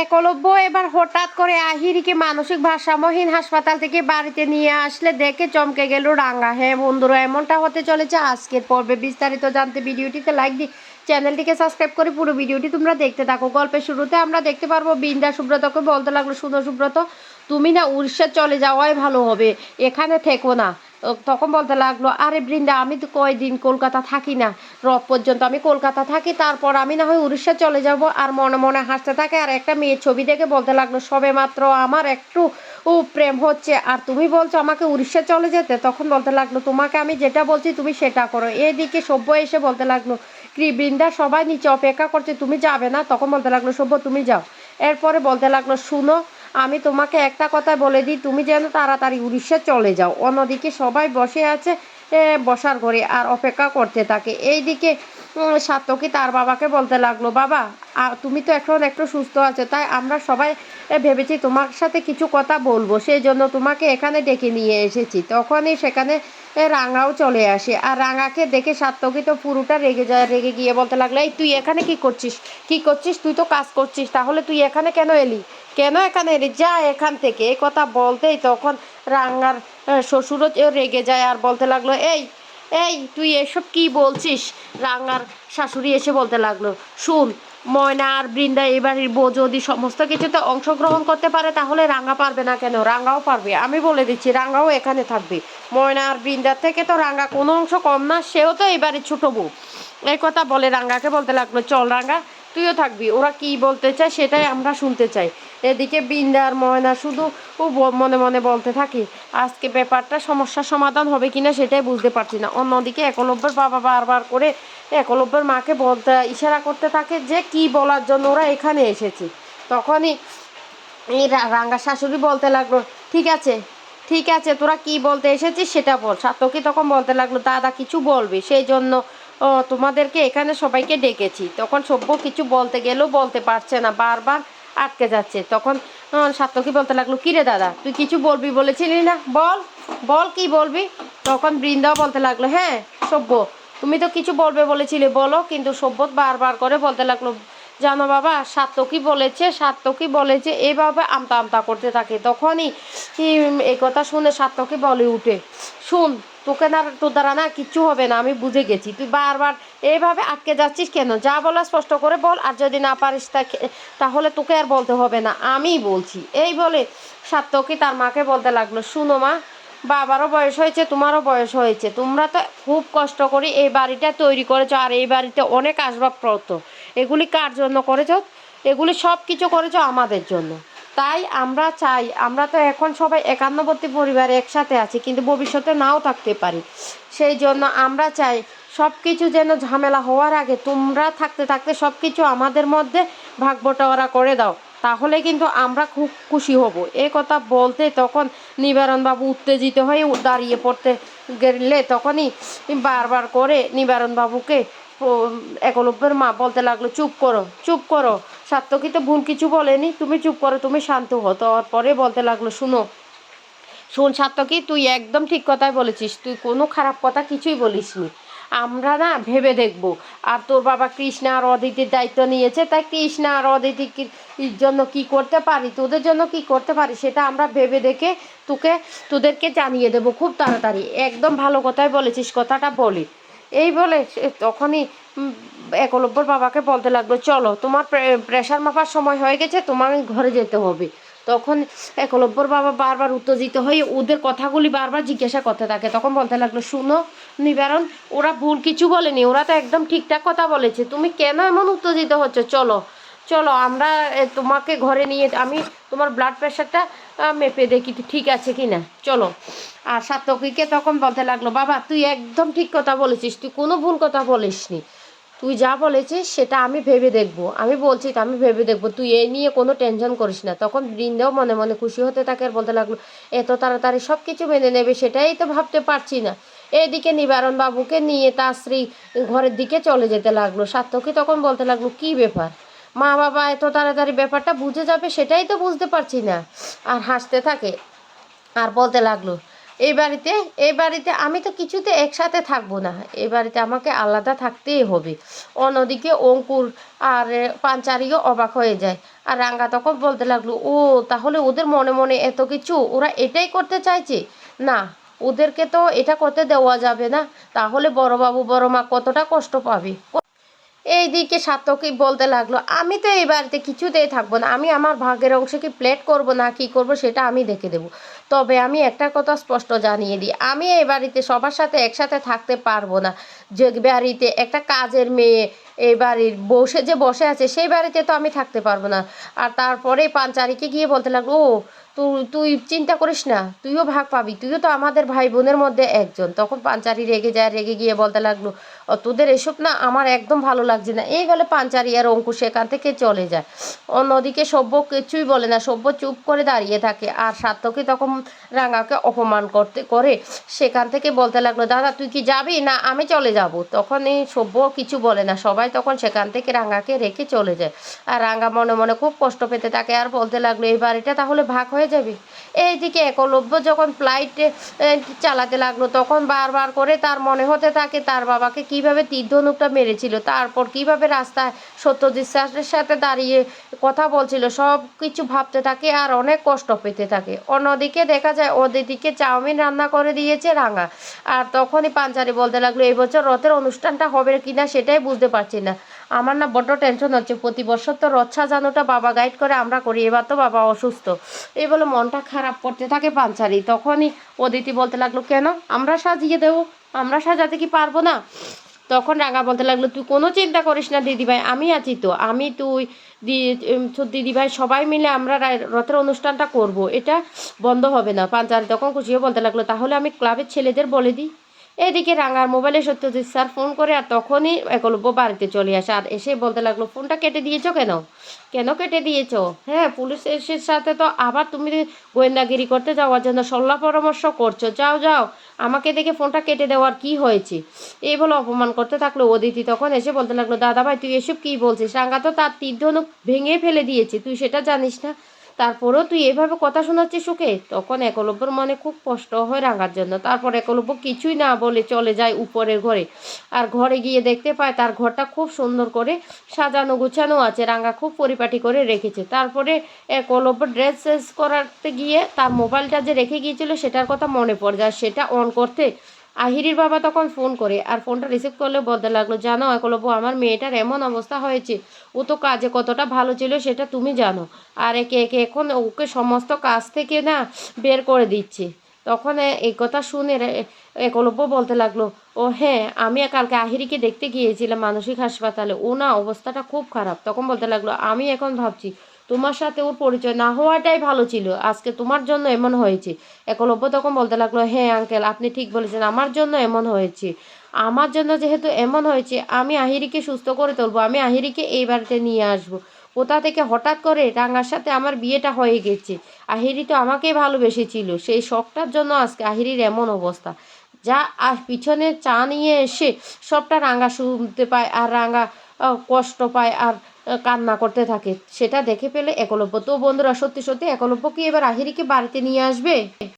একলব্য এবার হঠাৎ করে আহিরিকে মানসিক ভারসাম্যহীন হাসপাতাল থেকে বাড়িতে নিয়ে আসলে দেখে চমকে গেল রাঙা হ্যাঁ বন্ধুরা, এমনটা হতে চলেছে আজকের পর্বে। বিস্তারিত জানতে ভিডিওটিতে লাইক দি চ্যানেলটিকে সাবস্ক্রাইব করে পুরো ভিডিওটি তোমরা দেখতে থাকো। গল্পের শুরুতে আমরা দেখতে পারব বিন্দা সুব্রতকে বলতে লাগল, শুনো সুব্রত, তুমি না উড়িষ্যা চলে যাওয়াই ভালো হবে। এখানে থেকো না। তখন বলতে লাগল, আরে বৃন্দা, আমি তো কয়দিন কলকাতা থাকি না। রথ পর্যন্ত আমি কলকাতা থাকি, তারপর আমি না হয় উড়িষ্যা চলে যাব। আর মনে মনে হাসতে থাকে, আর একটা মেয়ের ছবি দেখে বলতে লাগল, সবে মাত্র আমার একটু ও প্রেম হচ্ছে। আর তুমি বলছো আমাকে উড়িষ্যা চলে যেতে? তখন বলতে লাগল, তোমাকে আমি যেটা বলছি তুমি সেটা করো। এদিকে সভ্য এসে বলতে লাগল, কি বৃন্দা, সবাই নিচে অপেক্ষা করছে, তুমি যাবে না? তখন বলতে লাগল, সভ্য, তুমি যাও। এরপরে বলতে লাগল, শুনো আমি তোমাকে একটা কথা বলে দিই, তুমি যেন তাড়াতাড়ি উড়িষ্যা চলে যাও। অন্যদিকে সবাই বসে আছে বসার ঘরে আর অপেক্ষা করতে থাকে। এইদিকে সাতকি তার বাবাকে বলতে লাগল, বাবা তুমি তো এখন একটু সুস্থ আছো, তাই আমরা সবাই ভেবেছি তোমার সাথে কিছু কথা বলব। সেই জন্য তোমাকে এখানে ডেকে নিয়ে এসেছি। তখনই সেখানে রাঙাও চলে আসে। আর রাঙাকে দেখে সাত্তকি তো পুরোটা রেগে যায়, রেগে গিয়ে বলতে লাগল, এই, তুই এখানে কি করছিস? কি করছিস? তুই তো কাজ করছিস, তাহলে তুই এখানে কেন এলি? কেন এখানে যা এখান থেকে এই কথা বলতেই তখন আহ, শ্বশুরও রেগে যায় আর বলতে লাগল এই এই তুই এসব কি বলছিস? রাঙার শাশুড়ি এসে বলতে লাগল শুন ময়না আর বৃন্দা এবারের বউ যদি সমস্ত কিছুতে অংশগ্রহণ করতে পারে তাহলে রাঙা পারবে না কেন? রাঙাও পারবে আমি বলে দিচ্ছি রাঙাও এখানে থাকবে। ময়না আর বৃন্দার থেকে তো রাঙা কোনো অংশ কম না সেও তো এবারে ছোট বউ। এই কথা বলে রাঙ্গাকে বলতে লাগল চল রাঙ্গা তুইও থাকবি। ওরা কি বলতে চায় সেটাই আমরা শুনতে চাই। এদিকে বিন্দার ময়না শুধু ও মনে মনে বলতে থাকি, আজকে ব্যাপারটা সমস্যার সমাধান হবে কিনা সেটাই বুঝতে পারছি না। অন্যদিকে একলব্যের বাবা বারবার করে একলব্যের মাকে বলতে ইশারা করতে থাকে যে কি বলার জন্য ওরা এখানে এসেছে। তখনই এই রাঙ্গা শাশুড়ি বলতে লাগল, ঠিক আছে ঠিক আছে, তোরা কি বলতে এসেছিস সেটা বল। সাতকি তখন বলতে লাগল, দাদা কিছু বলবে, সেই জন্য ও, তোমাদেরকে এখানে সবাইকে ডেকেছি। তখন সভ্য কিছু বলতে গেলেও বলতে পারছে না বারবার আটকে যাচ্ছে। তখন আহ, বলতে লাগল কিরে দাদা তুই কিছু বলবি বলেছিলি না? বল বল কি বলবি? তখন বৃন্দাও বলতে লাগল হ্যাঁ সভ্য তুমি তো কিছু বলবে বলেছিলে বলো। কিন্তু সভ্য বারবার করে বলতে লাগল জানো বাবা সাত্তকি বলেছে সাত্তকি বলেছে এইভাবে আমতা আমতা করতে থাকে। তখনই এই কথা শুনে সাত্তকি বলে উঠে, শুন, তোকে না, তোর দ্বারা না কিচ্ছু হবে না, আমি বুঝে গেছি। তুই বারবার এইভাবে আটকে যাচ্ছিস কেন? যা বলা স্পষ্ট করে বল, আর যদি না পারিস তাহলে তোকে আর বলতে হবে না আমিই বলছি। এই বলে সাত্তকি তার মাকে বলতে লাগল, শুনো মা, বাবারও বয়স হয়েছে, তোমারও বয়স হয়েছে। তোমরা তো খুব কষ্ট করে এই বাড়িটা তৈরি করেছ, আর এই বাড়িতে অনেক আসবাবপত্র। এগুলি কার জন্য করেছ? এগুলি সব কিছু করেছ আমাদের জন্য। তাই আমরা চাই, আমরা তো এখন সবাই একান্নবর্তী পরিবারে একসাথে আছি, কিন্তু ভবিষ্যতে নাও থাকতে পারি। সেই জন্য আমরা চাই সব কিছু যেন ঝামেলা হওয়ার আগে তোমরা থাকতে থাকতে সব কিছু আমাদের মধ্যে ভাগ বটোয়ারা করে দাও। তাহলে কিন্তু আমরা খুব খুশি হব। এই কথা বলতে তখন নিবারণবাবু উত্তেজিত হয়ে দাঁড়িয়ে পড়তে গেলে তখনই বারবার করে নিবারণবাবুকে একলব্যের মা বলতে লাগল, চুপ করো চুপ করো। সাত্তকি তো ভুল কিছু বলেনি, তুমি চুপ করো, তুমি শান্ত হো তারপরে বলতে লাগল, শুনো, শোন সাত্তকি তুই একদম ঠিক কথাই বলেছিস, তুই কোনো খারাপ কথা কিছুই বলিসনি। আমরা না ভেবে দেখব, আর তোর বাবা কৃষ্ণা আর অদিতির দায়িত্ব নিয়েছে, তাই কৃষ্ণা আর অদিতির জন্য কি করতে পারি, তোদের জন্য কি করতে পারি, সেটা আমরা ভেবে দেখে তোকে, তোদেরকে জানিয়ে দেবো খুব তাড়াতাড়ি। একদম ভালো কথাই বলেছিস, কথাটা বলি। এই বলে তখনই একলব্যর বাবাকে বলতে লাগল, চলো, তোমার প্রেশার মাপার সময় হয়ে গেছে তোমার ঘরে যেতে হবে। তখন একলব্যর বাবা বারবার উত্তেজিত হয়ে ওদের কথাগুলি বারবার জিজ্ঞাসা করতে থাকে। তখন বলতে লাগল, শুনো নিবারণ, ওরা ভুল কিছু বলেনি, ওরা তো একদম ঠিকঠাক কথা বলেছে। তুমি কেন এমন উত্তেজিত হচ্ছ? চলো চলো, আমরা তোমাকে ঘরে নিয়ে, আমি তোমার ব্লাড প্রেশারটা মেপে দেখি, ঠিক আছে কি না চলো। আর সাতকিকে তখন বলতে লাগল, বাবা, তুই একদম ঠিক কথা বলেছিস, তুই কোনো ভুল কথা বলিসনি। তুই যা বলেছিস, সেটা আমি ভেবে দেখব। আমি বলছি তো, আমি ভেবে দেখব। তুই এই নিয়ে কোনো টেনশন করিস না। তখন বৃন্দাও মনে মনে খুশি হতে থাকে আর বলতে লাগল, এত তাড়াতাড়ি সব কিছু মেনে নেবে, সেটাই তো ভাবতে পারছি না। এদিকে নিবারণ বাবুকে নিয়ে তার স্ত্রী ঘরের দিকে চলে যেতে লাগল। সার্থকী তখন বলতে লাগল, কি ব্যাপার? মা বাবা এত তাড়াতাড়ি ব্যাপারটা বুঝে যাবে, সেটাই তো বুঝতে পারছি না। আর হাসতে থাকে আর বলতে লাগল এই বাড়িতে এই বাড়িতে আমি তো কিছুতে একসাথে থাকব না। এই বাড়িতে আমাকে আলাদা থাকতেই হবে। অন্যদিকে অঙ্কুর আর পাঞ্চারিও অবাক হয়ে যায়। আর রাঙ্গা তখন বলতে লাগল, ও, তাহলে ওদের মনে মনে এত কিছু? ওরা এটাই করতে চাইছে? না, ওদেরকে তো এটা করতে দেওয়া যাবে না। তাহলে বড়বাবু বড় মা কতটা কষ্ট পাবে? এইদিকে সাতকি বলতে লাগল, আমি তো এই বাড়িতে কিছুতেই থাকব না। আমি আমার ভাগের অংশে কি প্লেট করব না কি করব সেটা আমি দেখে দেব। তবে আমি একটা কথা স্পষ্ট জানিয়ে দিই। আমি এই বাড়িতে সবার সাথে একসাথে থাকতে পারব না। যে বাড়িতে একটা কাজের মেয়ে এই বাড়ির বসে যে বসে আছে, সেই বাড়িতে তো আমি থাকতে পারব না। আর তারপরে পাঞ্চারিকে গিয়ে বলতে লাগল, ও তুই তুই চিন্তা করিস না তুইও ভাগ পাবি তুইও তো আমাদের ভাই বোনের মধ্যে একজন। তখন পাঞ্চারি রেগে যায় রেগে গিয়ে বলতে লাগল "ও, তোদের এসব না আমার একদম ভালো লাগছে না। এই বলে পাঞ্চারি আর অঙ্কুশ সেখান থেকে চলে যায়। অন্যদিকে সভ্য কিছুই বলে না সভ্য চুপ করে দাঁড়িয়ে থাকে আর সার্থকই তখন রাঙাকে অপমান করতে করে সেখান থেকে বলতে লাগল দাদা তুই কি যাবি? না আমি চলে যাব। তখন এই সভ্য কিছু বলে না সবাই তখন সেখান থেকে রাঙাকে রেখে চলে যায়। আর রাঙা মনে মনে খুব কষ্ট পেতে থাকে আর বলতে লাগল এই বাড়িটা তাহলে ভাগ হয়ে যাবে। এইদিকে একলব্য যখন ফ্লাইটে চালাতে লাগল, তখন বারবার করে তার মনে হতে থাকে তার বাবাকে কীভাবে তীর্ধনুকটা মেরেছিল, তারপর কীভাবে রাস্তায় সত্যজিৎ স্যারের সাথে দাঁড়িয়ে কথা বলছিল, সব কিছু ভাবতে থাকে আর অনেক কষ্ট পেতে থাকে। অন্যদিকে দেখা যায় ওদের দিকে চাউমিন রান্না করে দিয়েছে রাঙা। আর তখনই পাঞ্চারি বলতে লাগল, এই বছর রথের অনুষ্ঠানটা হবে কিনা সেটাই বুঝতে পারছি না। আমার না বড্ড টেনশন হচ্ছে। প্রতি বছর তো রথ সাজানোটা বাবা গাইড করে আমরা করি। এবার তো বাবা অসুস্থ। এই বলে মনটা খারাপ করতে থাকে পাঞ্চারি তখনই অদিতি বলতে লাগল কেন? আমরা সাজিয়ে দেবো। আমরা সাজাতে কি পারব না? তখন রাঙা বলতে লাগল তুই কোনো চিন্তা করিস না দিদিভাই আমি আছি তো। আমি তুই দি উম, তো দিদিভাই সবাই মিলে আমরা রথের অনুষ্ঠানটা করব। এটা বন্ধ হবে না। পাঞ্চারি তখন খুশিও বলতে লাগল তাহলে আমি ক্লাবের ছেলেদের বলে দিই। এদিকে রাঙার মোবাইলে সত্যজিৎ স্যার ফোন করে আর তখনই একলব্য বাড়িতে চলে আসে আর এসে বলতে লাগল, ফোনটা কেটে দিয়েছ কেন? কেন কেটে দিয়েছ? হ্যাঁ পুলিশের সাথে তো আবার তুমি গোয়েন্দাগিরি করতে যাওয়ার জন্য সল্লা পরামর্শ করছ। যাও যাও, আমাকে দেখে ফোনটা কেটে দেওয়ার কি হয়েছে? এই বলে অপমান করতে থাকল অদিতি। তখন এসে বলতে লাগল দাদা ভাই তুই এসব কি বলছিস? রাঙ্গা তো তার তীর ধনুক ভেঙে ফেলে দিয়েছে, তুই সেটা জানিস না? তারপরেও তুই এভাবে কথা শোনাচ্ছিস ওকে? তখন একলব্যর মনে খুব কষ্ট হয় রাঙার জন্য। তারপর একলব্য কিছুই না বলে চলে যায় উপরের ঘরে। আর ঘরে গিয়ে দেখতে পায় তার ঘরটা খুব সুন্দর করে সাজানো গুছানো আছে। রাঙা খুব পরিপাটি করে রেখেছে। তারপরে একলব্য ড্রেস চেঞ্জ করাতে গিয়ে তার মোবাইলটা যে রেখে গিয়েছিল সেটার কথা মনে পড়ে যায়। সেটা অন করতে আহিরির বাবা তখন ফোন করে। আর ফোনটা রিসিভ করলে বলতে লাগল, জানো একলব্য, আমার মেয়েটার এমন অবস্থা হয়েছে ও তো কাজে কতটা ভালো ছিল সেটা তুমি জানো। আর একে একে এখন ওকে সমস্ত কাজ থেকে না বের করে দিচ্ছে। তখন এই কথা শুনে একলব্য বলতে লাগল, ও হ্যাঁ আমি কালকে আহিরিকে দেখতে গিয়েছিলাম মানসিক হাসপাতালে। ও না অবস্থাটা খুব খারাপ। তখন বলতে লাগল, আমি এখন ভাবছি তোমার সাথে ওর পরিচয় না হওয়াটাই ভালো ছিল। আজকে তোমার জন্য এমন হয়েছে। একলব্য তখন বলতে লাগল হ্যাঁ আঙ্কেল আপনি ঠিক বলেছেন। আমার জন্য এমন হয়েছে। আমার জন্য যেহেতু এমন হয়েছে, আমি আহিরিকে সুস্থ করে তুলবো, আমি আহিরিকে এই বাড়িতে নিয়ে আসব। কোথা থেকে হঠাৎ করে রাঙার সাথে আমার বিয়েটা হয়ে গেছে। আহিরি তো আমাকেই ভালোবেসেছিল, সেই শখটার জন্য আজকে আহিরির এমন অবস্থা। যা আর পিছনে চা নিয়ে এসে সবটা রাঙা শুনতে পায় আর রাঙা কষ্ট পায় আর কান্না করতে থাকে। সেটা দেখে পেলে একলব্য। তো বন্ধুরা, সত্যি সত্যি একলব্য কি এবার আহিরিকে বাড়িতে নিয়ে আসবে?